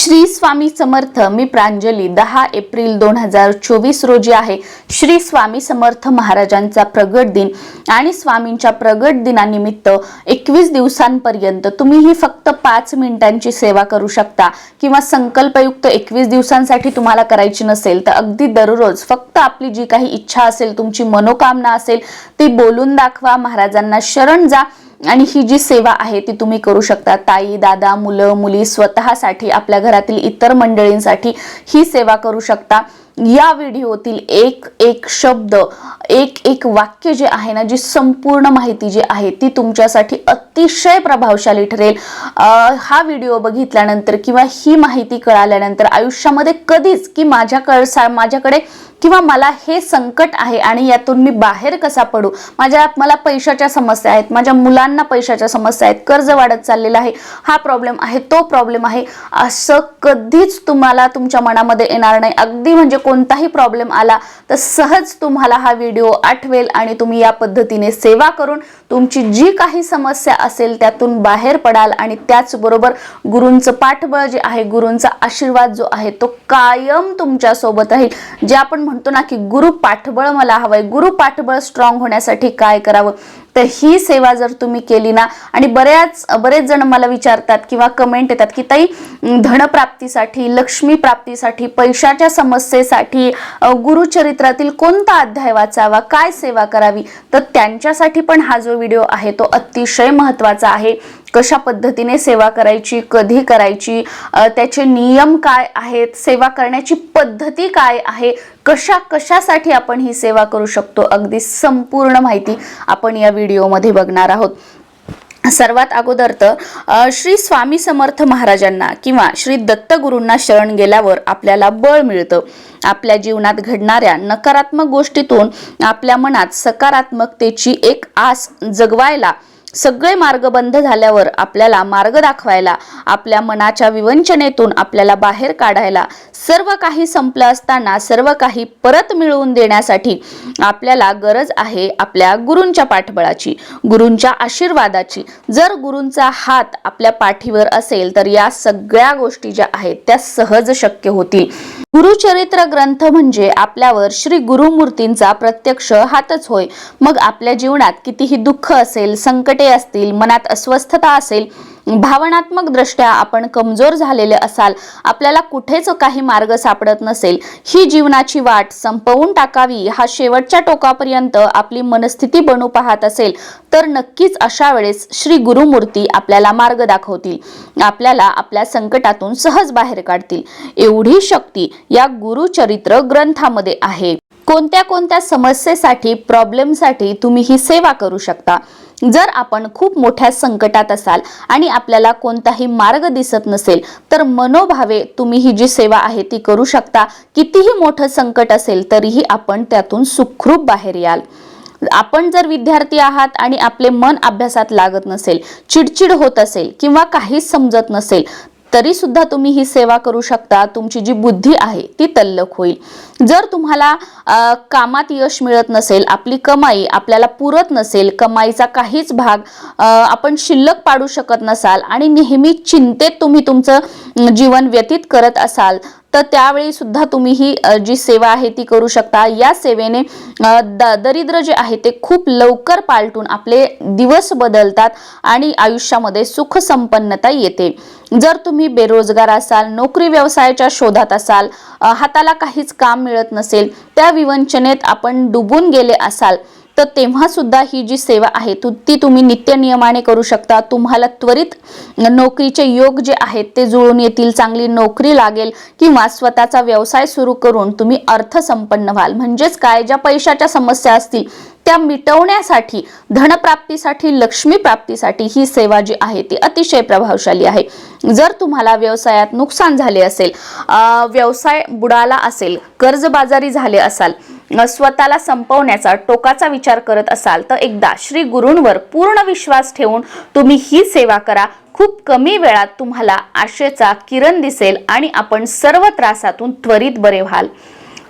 श्री स्वामी समर्थ मी प्रांजली दहा एप्रिल दोन हजार चोवीस रोजी आहे. श्री स्वामी समर्थ महाराजांचा प्रगट दिन आणि स्वामींच्या प्रगट दिनानिमित्त एकवीस दिवसांपर्यंत तुम्ही ही फक्त पाच मिनिटांची सेवा करू शकता किंवा संकल्पयुक्त एकवीस दिवसांसाठी तुम्हाला करायची नसेल तर अगदी दररोज फक्त आपली जी काही इच्छा असेल तुमची मनोकामना असेल ती बोलून दाखवा. महाराजांना शरण जा. आणि ही जी सेवा आहे ती तुम्ही करू शकता. ताई दादा मुलं मुली स्वतःसाठी आपल्या घरातील इतर मंडळींसाठी ही सेवा करू शकता. या व्हिडिओतील एक एक शब्द एक एक वाक्य जे आहे ना जी संपूर्ण माहिती जी आहे ती तुमच्यासाठी अतिशय प्रभावशाली ठरेल. हा व्हिडिओ बघितल्यानंतर किंवा ही माहिती कळाल्यानंतर आयुष्यामध्ये कधीच की माझ्या कळ माझ्याकडे किंवा मला हे संकट आहे आणि यातून मी बाहेर कसा पडू? माझ्या मला पैशाच्या समस्या आहेत माझ्या मुलांना पैशाच्या समस्या आहेत कर्ज वाढत चाललेलं आहे हा प्रॉब्लेम आहे तो प्रॉब्लेम आहे. असं कधीच तुम्हाला तुमच्या मनामध्ये येणार नाही. अगदी म्हणजे कोणताही प्रॉब्लेम आला तर सहज तुम्हाला हा व्हिडिओ आठवेल आणि तुम्ही या पद्धतीने सेवा करून तुमची जी काही समस्या असेल त्यातून बाहेर पडाल आणि त्याचबरोबर गुरूंचं पाठबळ जे आहे गुरूंचा आशीर्वाद जो आहे तो कायम तुमच्यासोबत राहील. जे आपण म्हणतो ना की गुरु पाठबळ मला हवंय गुरु पाठबळ स्ट्रॉंग होण्यासाठी काय करावं? तर ही सेवा जर तुम्ही केली ना आणि बऱ्याच बरेच जण मला विचारतात किंवा कमेंट येतात की ताई धनप्राप्तीसाठी लक्ष्मी प्राप्तीसाठी पैशाच्या समस्येसाठी गुरुचरित्रातील कोणता अध्याय वाचावा काय सेवा करावी? तर त्यांच्यासाठी पण हा जो व्हिडिओ आहे तो अतिशय महत्त्वाचा आहे. कशा पद्धतीने सेवा करायची कधी करायची त्याचे नियम काय आहेत सेवा करण्याची पद्धती काय आहे कशा कशासाठी आपण ही सेवा करू शकतो अगदी संपूर्ण माहिती आपण या व्हिडिओमध्ये बघणार आहोत. सर्वात अगोदर तर श्री स्वामी समर्थ महाराजांना किंवा श्री दत्तगुरूंना शरण गेल्यावर आपल्याला बळ मिळतं. आपल्या जीवनात घडणाऱ्या नकारात्मक गोष्टीतून आपल्या मनात सकारात्मकतेची एक आस जगवायला सगळे मार्ग बंद झाल्यावर आपल्याला मार्ग दाखवायला आपल्या मनाच्या विवंचनेतून आपल्याला बाहेर काढायला सर्व काही संपलं असताना सर्व काही परत मिळवून देण्यासाठी आपल्याला गरज आहे आपल्या गुरूंच्या पाठबळाची गुरूंच्या आशीर्वादाची. जर गुरूंचा हात आपल्या पाठीवर असेल तर या सगळ्या गोष्टी ज्या आहेत त्या सहज शक्य होतील. गुरुचरित्र ग्रंथ म्हणजे आपल्यावर श्री गुरुमूर्तींचा प्रत्यक्ष हातच होय. मग आपल्या जीवनात कितीही दुःख असेल संकट असतील मनात अस्वस्थता असेल भावनात्मक दृष्ट्या आपण कमजोर झालेले असाल आपल्याला कुठेच काही मार्ग सापडत नसेल ही जीवनाची वाट संपवून टाकावी हा शेवटच्या टोकापर्यंत आपली मनस्थिती बनू पाहत असेल तर नक्कीच अशा वेळेस श्री गुरुमूर्ती आपल्याला मार्ग दाखवतील. आपल्याला आपल्या संकटातून सहज बाहेर काढतील. एवढी शक्ती या गुरुचरित्र ग्रंथामध्ये आहे. कोणत्या कोणत्या समस्येसाठी प्रॉब्लेमसाठी तुम्ही ही सेवा करू शकता? जर आपण खूप मोठ्या संकटात असाल आणि आपल्याला कोणताही मार्ग दिसत नसेल तर मनोभावे तुम्ही ही जी सेवा आहे ती करू शकता. कितीही मोठं संकट असेल तरीही आपण त्यातून सुखरूप बाहेर याल. आपण जर विद्यार्थी आहात आणि आपले मन अभ्यासात लागत नसेल चिडचिड होत असेल किंवा काहीच समजत नसेल तरी सुद्धा तुम्ही ही सेवा करू शकता. तुमची जी बुद्धी आहे ती तल्लख होईल. जर तुम्हाला कामात यश मिळत नसेल आपली कमाई आपल्याला पुरत नसेल कमाईचा काहीच भाग आपण शिल्लक पाडू शकत नसाल आणि नेहमी चिंतेत तुम्ही तुमचं जीवन व्यतीत करत असाल तर त्यावेळी सुद्धा तुम्ही ही जी सेवा आहे ती करू शकता. या सेवेने द दरिद्र जे आहे ते खूप लवकर पालटून आपले दिवस बदलतात आणि आयुष्यामध्ये सुख संपन्नता येते. जर तुम्ही बेरोजगार असाल नोकरी व्यवसायाच्या शोधात असाल हाताला काहीच काम मिळत नसेल त्या विवंचनेत आपण डुबून गेले असाल तर तेव्हा सुद्धा ही जी सेवा आहे ती तुम्ही नित्य नियमाने करू शकता. तुम्हाला त्वरित नोकरीचे योग जे आहेत ते जुळून येतील चांगली नोकरी लागेल किंवा स्वतःचा व्यवसाय सुरू करून तुम्ही अर्थसंपन्न व्हाल. म्हणजेच काय? ज्या पैशाच्या समस्या असतील त्या मिटवण्यासाठी धनप्राप्तीसाठी लक्ष्मी प्राप्तीसाठी ही सेवा जी आहे ती अतिशय प्रभावशाली आहे. जर तुम्हाला व्यवसायात नुकसान झाले असेल व्यवसाय बुडाला असेल कर्जबाजारी झाले असाल स्वतःला संपवण्याचा टोकाचा विचार करत असाल तर एकदा श्री गुरूंवर पूर्ण विश्वास ठेवून तुम्ही ही सेवा करा. खूप कमी वेळात तुम्हाला आशेचा किरण दिसेल आणि आपण सर्व त्रासातून त्वरित बरे व्हाल.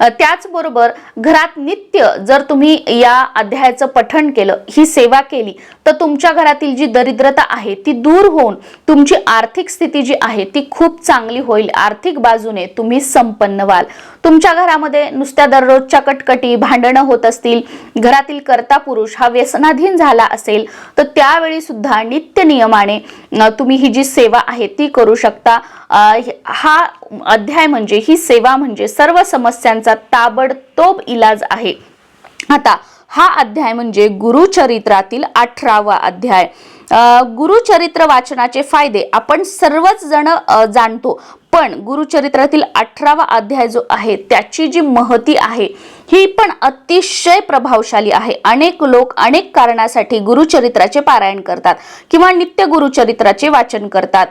त्याचबरोबर घरात नित्य जर तुम्ही या अध्यायाचं पठण केलं ही सेवा केली तर तुमच्या घरातील जी दरिद्रता आहे ती दूर होऊन तुमची आर्थिक स्थिती जी आहे ती खूप चांगली होईल. आर्थिक बाजूने तुम्ही संपन्न व्हाल. तुमच्या घरामध्ये नुसत्या दररोजच्या कटकटी भांडणं होत असतील घरातील कर्ता पुरुष हा व्यसनाधीन झाला असेल तर त्यावेळी सुद्धा नित्य नियमाने तुम्ही ही जी सेवा आहे ती करू शकता. हा अध्याय म्हणजे ही सेवा म्हणजे सर्व समस्यांचा ताबडतोब इलाज आहे. आता हा अध्याय म्हणजे गुरुचरित्रातील अठरावा अध्याय. गुरुचरित्र वाचनाचे फायदे आपण सर्वच जण जाणतो. पण गुरुचरित्रातील अठरावा अध्याय जो आहे त्याची जी महती आहे ही पण अतिशय प्रभावशाली आहे. अनेक लोक अनेक कारणासाठी गुरुचरित्राचे पारायण करतात किंवा नित्य गुरुचरित्राचे वाचन करतात.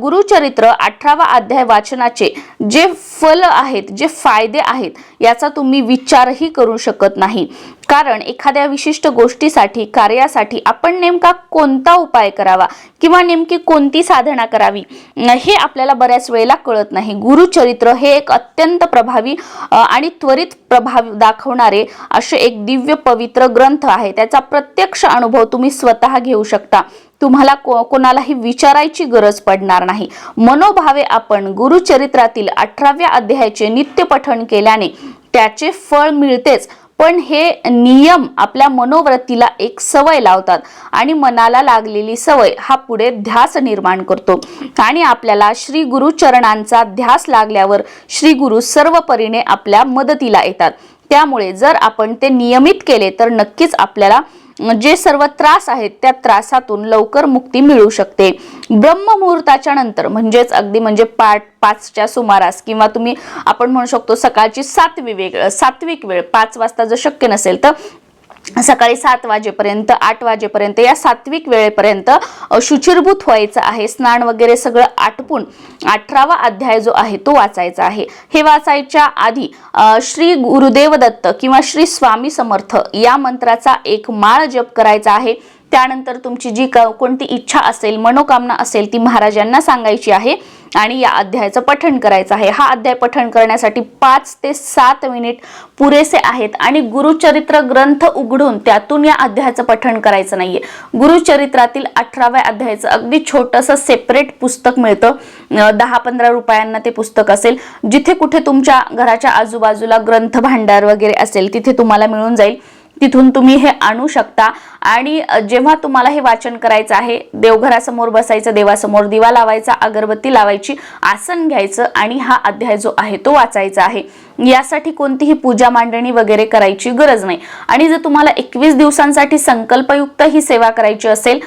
गुरुचरित्र अठरावा अध्याय वाचनाचे जे फल आहेत जे फायदे आहेत याचा तुम्ही विचारही करू शकत नाही. कारण एखाद्या विशिष्ट गोष्टीसाठी कार्यासाठी आपण नेमका कोणता उपाय करावा किंवा नेमकी कोणती साधना करावी हे आपल्याला बऱ्याच वेळेला कळत नाही. गुरुचरित्र हे एक अत्यंत प्रभावी आणि त्वरित प्रभाव दाखवणारे असे एक दिव्य पवित्र ग्रंथ आहे. त्याचा प्रत्यक्ष अनुभव तुम्ही स्वतः घेऊ शकता. तुम्हाला को कोणालाही विचारायची गरज पडणार नाही. मनोभावे आपण गुरुचरित्रातील अठराव्या अध्यायाचे नित्य पठण केल्याने त्याचे फळ मिळतेच. पण हे नियम आपल्या मनोवृत्तीला एक सवय लावतात आणि मनाला लागलेली सवय हा पुढे ध्यास निर्माण करतो. आणि आपल्याला श्री गुरु चरणांचा ध्यास लागल्यावर श्री गुरु सर्व परीने आपल्या मदतीला येतात. त्यामुळे जर आपण ते नियमित केले तर नक्कीच आपल्याला जे सर्व त्रास आहेत त्या त्रासातून लवकर मुक्ती मिळू शकते. ब्रह्ममुहूर्ताच्या नंतर म्हणजेच अगदी म्हणजे पाठ पाचच्या सुमारास किंवा तुम्ही आपण म्हणू शकतो सकाळची सातवी वेळ सात्विक वेळ पाच वाजता जर शक्य नसेल तर सकाळी सात वाजेपर्यंत आठ वाजेपर्यंत या सात्विक वेळेपर्यंत शुचिरभूत व्हायचं आहे. स्नान वगैरे सगळं आटपून अठरावा अध्याय जो आहे तो वाचायचा आहे. हे वाचायच्या आधी श्री गुरुदेव दत्त किंवा श्री स्वामी समर्थ या मंत्राचा एक माळ जप करायचा आहे. त्यानंतर तुमची जी कोणती इच्छा असेल मनोकामना असेल ती महाराजांना सांगायची आहे आणि या अध्यायाचं पठण करायचं आहे. हा अध्याय पठण करण्यासाठी पाच ते सात मिनिट पुरेसे आहेत आणि गुरुचरित्र ग्रंथ उघडून त्यातून या अध्यायाचं पठण करायचं नाहीये. गुरुचरित्रातील अठराव्या अध्यायाचं अगदी छोटंसं सेपरेट पुस्तक मिळतं. दहा पंधरा रुपयांना ते पुस्तक असेल. जिथे कुठे तुमच्या घराच्या आजूबाजूला ग्रंथ भांडार वगैरे असेल तिथे तुम्हाला मिळून जाईल. तिथून तुम्ही हे आणू शकता. आणि जेव्हा तुम्हाला हे वाचन करायचं आहे देवघरासमोर बसायचं देवासमोर दिवा लावायचा अगरबत्ती लावायची आसन घ्यायचं आणि हा अध्याय जो आहे तो वाचायचा आहे. यासाठी कोणतीही पूजा मांडणी वगैरे करायची गरज नाही. आणि जर तुम्हाला एकवीस दिवसांसाठी संकल्पयुक्त ही सेवा करायची असेल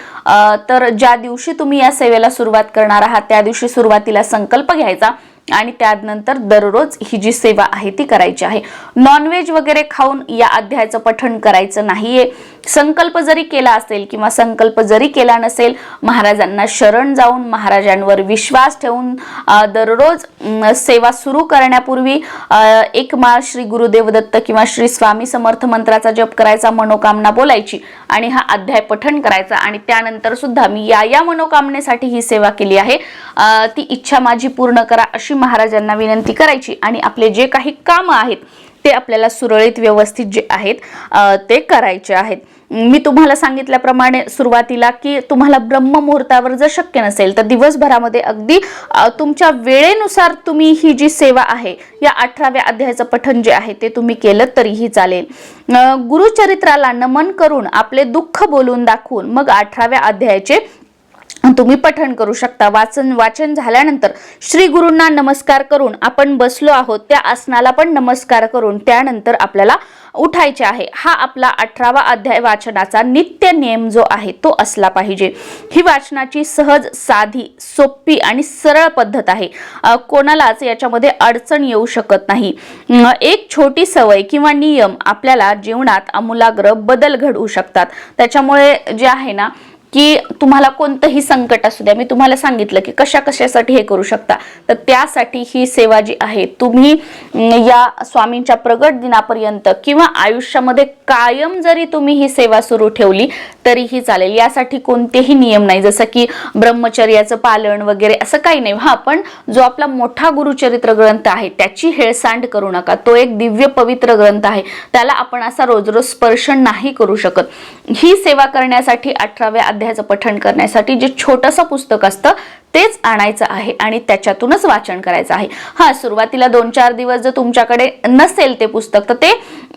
तर ज्या दिवशी तुम्ही या सेवेला सुरुवात करणार आहात त्या दिवशी सुरुवातीला संकल्प घ्यायचा. आणि त्यानंतर दररोज ही जी सेवा आहे ती करायची आहे. नॉनव्हेज वगैरे खाऊन या अध्यायाचं पठण करायचं नाहीये. संकल्प जरी केला असेल किंवा संकल्प जरी केला नसेल महाराजांना शरण जाऊन महाराजांवर विश्वास ठेवून दररोज सेवा सुरू करण्यापूर्वी एक माळ श्री गुरुदेव दत्त किंवा श्री स्वामी समर्थ मंत्राचा जप करायचा मनोकामना बोलायची आणि हा अध्याय पठण करायचा आणि त्यानंतर सुद्धा मी या या मनोकामनेसाठी ही सेवा केली आहे. ती इच्छा माझी पूर्ण करा अशी महाराजांना विनंती करायची आणि आपले जे काही कामं आहेत ते आपल्याला सुरळीत व्यवस्थित जे आहेत ते करायचे आहेत. मी तुम्हाला सांगितल्याप्रमाणे सुरुवातीला की तुम्हाला ब्रह्ममुहूर्तावर जर शक्य नसेल तर दिवसभरामध्ये अगदी तुमच्या वेळेनुसार तुम्ही ही जी सेवा आहे या अठराव्या अध्यायाचं पठण जे आहे ते तुम्ही केलं तरीही चालेल. गुरुचरित्राला नमन करून आपले दुःख बोलून दाखवून मग अठराव्या अध्यायाचे तुम्ही पठण करू शकता. वाचन वाचन झाल्यानंतर श्री गुरूंना नमस्कार करून आपण बसलो आहोत. त्या आसनाला पण नमस्कार करून त्यानंतर आपल्याला उठायचे आहे. हा आपला अठरावा अध्याय वाचनाचा नित्य नियम जो आहे तो असला पाहिजे. ही वाचनाची सहज साधी सोपी आणि सरळ पद्धत आहे. कोणालाच याच्यामध्ये अडचण येऊ शकत नाही. एक छोटी सवय किंवा नियम आपल्याला जीवनात आमूलाग्र बदल घडवू शकतात. त्याच्यामुळे जे आहे ना की तुम्हाला कोणतंही संकट असू द्या. मी तुम्हाला सांगितलं की कशा कशासाठी हे करू शकता. तर त्यासाठी ही सेवा जी आहे तुम्ही या स्वामींच्या प्रगट दिनापर्यंत किंवा आयुष्यामध्ये कायम जरी तुम्ही ही सेवा सुरू ठेवली तरीही चालेल. यासाठी कोणतेही नियम नाही. जसं की ब्रह्मचर्याचं पालन वगैरे असं काही नाही. हा पण जो आपला मोठा गुरुचरित्र ग्रंथ आहे त्याची हेळसांड करू नका. तो एक दिव्य पवित्र ग्रंथ आहे. त्याला आपण असा रोज रोज स्पर्श नाही करू शकत. ही सेवा करण्यासाठी अठराव्या अध्यायाचं पठण करण्यासाठी जे छोटंसं पुस्तक असतं तेच आणायचं आहे आणि त्याच्यातूनच वाचन करायचं आहे. हा सुरुवातीला दोन चार दिवस जर तुमच्याकडे नसेल ते पुस्तक तर ते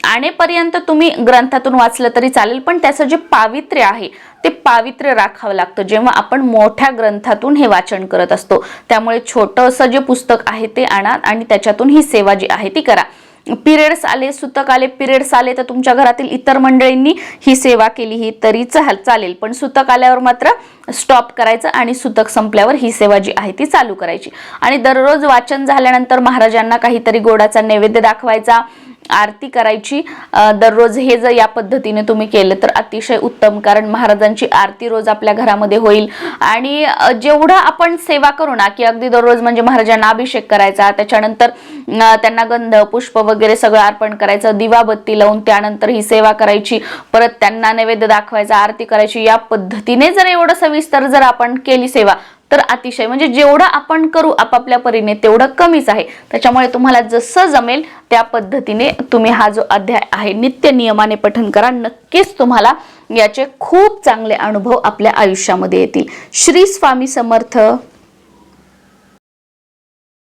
आणेपर्यंत तुम्ही ग्रंथातून वाचलं तरी चालेल पण त्याचं जे पावित्र्य आहे ते पावित्र्य राखावं लागतं. जेव्हा आपण मोठ्या ग्रंथातून हे वाचन करत असतो त्यामुळे छोटंसं जे पुस्तक आहे ते आणा आणि त्याच्यातून ही सेवा जी आहे ती करा. पिरियड्स आले सुतक आले पिरियड्स आले तर तुमच्या घरातील इतर मंडळींनी ही सेवा केली ही तरी चाल चालेल. पण सुतक आल्यावर मात्र स्टॉप करायचं आणि सुतक संपल्यावर ही सेवा जी आहे ती चालू करायची. आणि दररोज वाचन झाल्यानंतर महाराजांना काहीतरी गोडाचा नैवेद्य दाखवायचा आरती करायची दररोज हे जर या पद्धतीने तुम्ही केलं तर अतिशय उत्तम कारण महाराजांची आरती रोज आपल्या घरामध्ये होईल. आणि जेवढं आपण सेवा करू ना की अगदी दररोज म्हणजे महाराजांना अभिषेक करायचा त्याच्यानंतर त्यांना गंध पुष्प वगैरे सगळं अर्पण करायचं दिवाबत्ती लावून त्यानंतर ही सेवा करायची परत त्यांना नैवेद्य दाखवायचा आरती करायची या पद्धतीने जर एवढं सविस्तर जर आपण केली सेवा तर अतिशय. म्हणजे जेवढं आपण करू आपापल्या परीने तेवढं कमीच आहे. त्याच्यामुळे तुम्हाला जसं जमेल त्या पद्धतीने तुम्ही हा जो अध्याय आहे नित्य नियमाने पठन करा. नक्कीच तुम्हाला याचे खूप चांगले अनुभव आपल्या आयुष्यामध्ये येतील. श्री स्वामी समर्थ.